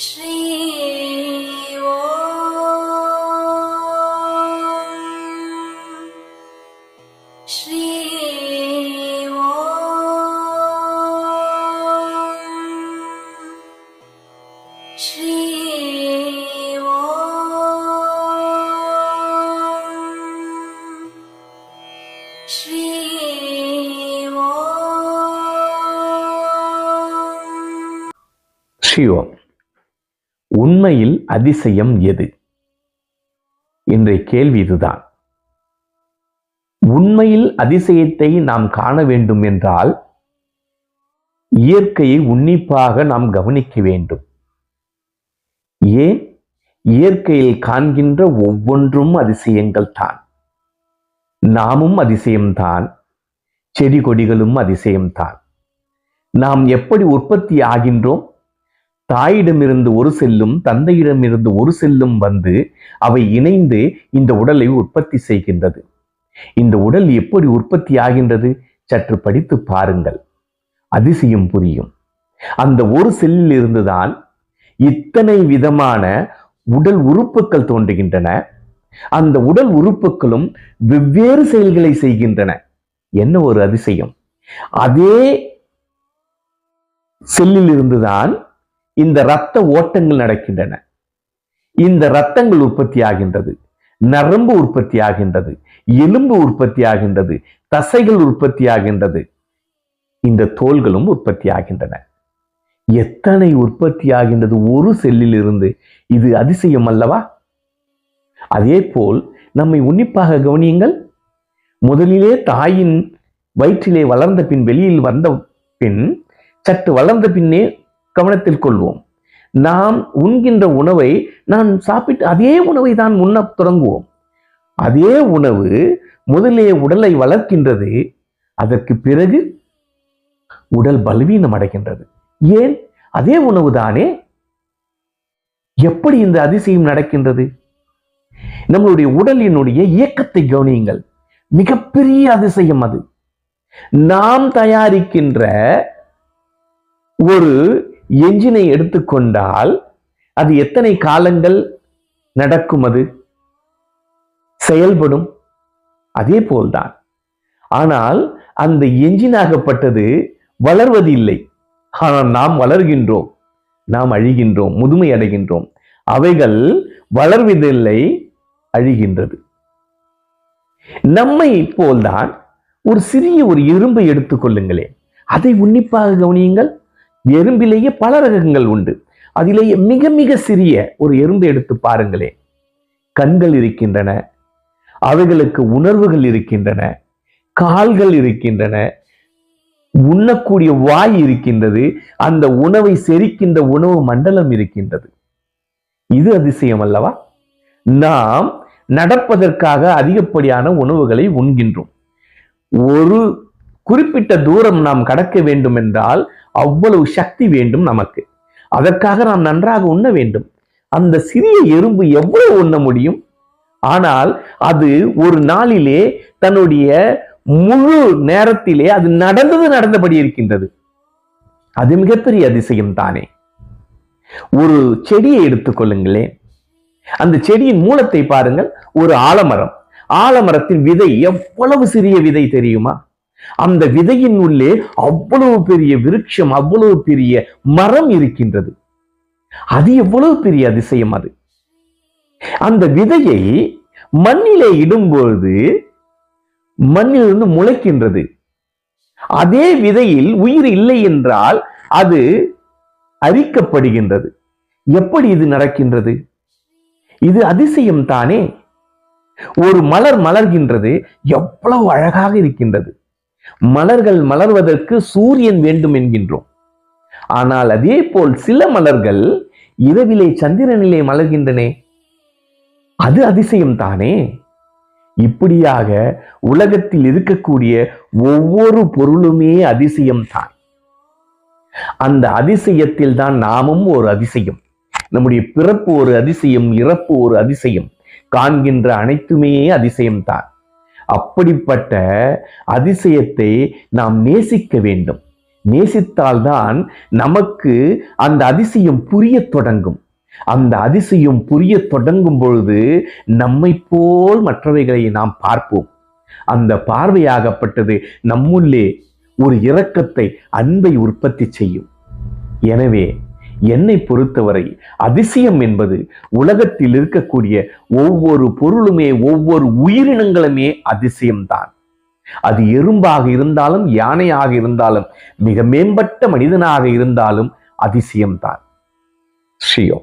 श्री ओ श्री ओ श्री ओ श्री शिवम உண்மையில் அதிசயம் எது? இன்றைய கேள்வி இதுதான். உண்மையில் அதிசயத்தை நாம் காண வேண்டும் என்றால் இயற்கையை உன்னிப்பாக நாம் கவனிக்க வேண்டும். ஏன்? இயற்கையில் காண்கின்ற ஒவ்வொன்றும் அதிசயங்கள் தான். நாமும் அதிசயம்தான் செடி கொடிகளும் அதிசயம்தான் நாம் எப்படி உற்பத்தி ஆகின்றோம்? தாயிடமிருந்து ஒரு செல்லும் தந்தையிடமிருந்து ஒரு செல்லும் வந்து அவை இணைந்து இந்த உடலை உற்பத்தி செய்கின்றது. இந்த உடல் எப்படி உற்பத்தி ஆகின்றது? சற்று படித்து பாருங்கள். அதிசயம் புரியும். அந்த ஒரு செல்லில் இருந்துதான் இத்தனை விதமான உடல் உறுப்புகள் தோன்றுகின்றன. அந்த உடல் உறுப்புகளும் வெவ்வேறு செயல்களை செய்கின்றன. என்ன ஒரு அதிசயம்? அதே செல்லில் இருந்துதான் இந்த இரத்த ஓட்டங்கள் நடக்கின்றன. இந்த இரத்தங்கள் உற்பத்தி ஆகின்றது நரம்பு உற்பத்தி ஆகின்றது எலும்பு உற்பத்தி ஆகின்றது தசைகள் உற்பத்தி ஆகின்றது இந்த தோள்களும் உற்பத்தி ஆகின்றன எத்தனை உற்பத்தி ஆகின்றது ஒரு செல்லில் இருந்து இது அதிசயம் அல்லவா? அதே போல் நம்மை உன்னிப்பாக கவனியுங்கள். முதலிலே தாயின் வயிற்றிலே வளர்ந்த பின் வெளியில் வந்த பின் சற்று வளர்ந்த பின்னே கவனத்தில் கொள்வோம். நாம் உண்கின்ற உணவை நான் சாப்பிட்டு அதே உணவை தான் உண்ணத் தொடங்குவோம். அதே உணவு முதலே உடலை வளர்க்கின்றது அதற்கு பிறகு உடல் பலவீனம் அடைகின்றது. ஏன்? அதே உணவு தானே? எப்படி இந்த அதிசயம் நடக்கின்றது? நம்மளுடைய உடலினுடைய இயக்கத்தை கவனியுங்கள். மிகப்பெரிய அதிசயம் அது. நாம் தயாரிக்கின்ற ஒரு எஞ்சினை எடுத்துக்கொண்டால் அது எத்தனை காலங்கள் நடக்கும் அது? செயல்படும். அதே போல்தான். ஆனால் அந்த எஞ்சினாகப்பட்டது வளர்வது இல்லை ஆனால் நாம் வளர்கின்றோம். நாம் அழிகின்றோம். முதுமை அடைகின்றோம். அவைகள் வளர்வதில்லை அழிகின்றது. நம்மை போல்தான் ஒரு சிறிய ஒரு இரும்பை எடுத்துக்கொள்ளுங்களேன். அதை உன்னிப்பாக கவனியுங்கள். எறும்பிலேயே பல ரகங்கள் உண்டு. அதிலேயே மிக மிக சிறிய ஒரு எறும்பை எடுத்து பாருங்களேன். கண்கள் இருக்கின்றன அவைகளுக்கு உணர்வுகள் இருக்கின்றன கால்கள் இருக்கின்றன உண்ணக்கூடிய வாய் இருக்கின்றது அந்த உணவை செரிக்கின்ற உணவு மண்டலம் இருக்கின்றது. இது அதிசயம் அல்லவா? நாம் நடப்பதற்காக அதிகப்படியான உணவுகளை உண்கின்றோம். ஒரு குறிப்பிட்ட தூரம் நாம் கடக்க வேண்டும் என்றால் அவ்வளவு சக்தி வேண்டும் நமக்கு. அதற்காக நாம் நன்றாக உண்ண வேண்டும். அந்த சிறிய எறும்பு எவ்வளவு உண்ண முடியும்? ஆனால் அது ஒரு நாளிலே தன்னுடைய முழு நேரத்திலே அது நடந்தது நடந்தபடி இருக்கின்றது. அது மிகப்பெரிய அதிசயம் தானே. ஒரு செடியை எடுத்துக்கொள்ளுங்களேன் அந்த செடியின் மூலத்தை பாருங்கள். ஒரு ஆலமரம். ஆலமரத்தின் விதை எவ்வளவு சிறிய விதை தெரியுமா? அந்த விதையின் உள்ளே அவ்வளவு பெரிய விருட்சம் அவ்வளவு பெரிய மரம் இருக்கின்றது. அது எவ்வளவு பெரிய அதிசயம் அது? அந்த விதையை மண்ணிலே இடும்பொழுது மண்ணிலிருந்து முளைக்கின்றது. அதே விதையில் உயிர் இல்லை என்றால் அது அரிக்கப்படுகின்றது. எப்படி இது நடக்கின்றது? இது அதிசயம் தானே. ஒரு மலர் மலர்கின்றது எவ்வளவு அழகாக இருக்கின்றது. மலர்கள் மலர்வதற்கு சூரியன் வேண்டும் என்கின்றோம். ஆனால் அதே போல் சில மலர்கள் இரவிலே சந்திரனிலே மலர்கின்றனே. அது அதிசயம் தானே? இப்படியாக உலகத்தில் இருக்கக்கூடிய ஒவ்வொரு பொருளுமே அதிசயம் தான். அந்த அதிசயத்தில் தான் நாமும் ஒரு அதிசயம். நம்முடைய பிறப்பு ஒரு அதிசயம் இறப்பு ஒரு அதிசயம். காண்கின்ற அனைத்துமே அதிசயம்தான் அப்படிப்பட்ட அதிசயத்தை நாம் நேசிக்க வேண்டும். நேசித்தால்தான் நமக்கு அந்த அதிசயம் புரிய தொடங்கும். அந்த அதிசயம் புரிய தொடங்கும் பொழுது நம்மை போல் மற்றவைகளை நாம் பார்ப்போம். அந்த பார்வையாகப்பட்டது நம்முள்ளே ஒரு இரக்கத்தை அன்பை உற்பத்தி செய்யும். எனவே என்னை பொறுத்தவரை அதிசயம் என்பது உலகத்தில் இருக்கக்கூடிய ஒவ்வொரு பொருளுமே ஒவ்வொரு உயிரினங்களுமே அதிசயம்தான். அது எறும்பாக இருந்தாலும் யானையாக இருந்தாலும் மிக மேம்பட்ட மனிதனாக இருந்தாலும் அதிசயம்தான். ஸ்ரீயோ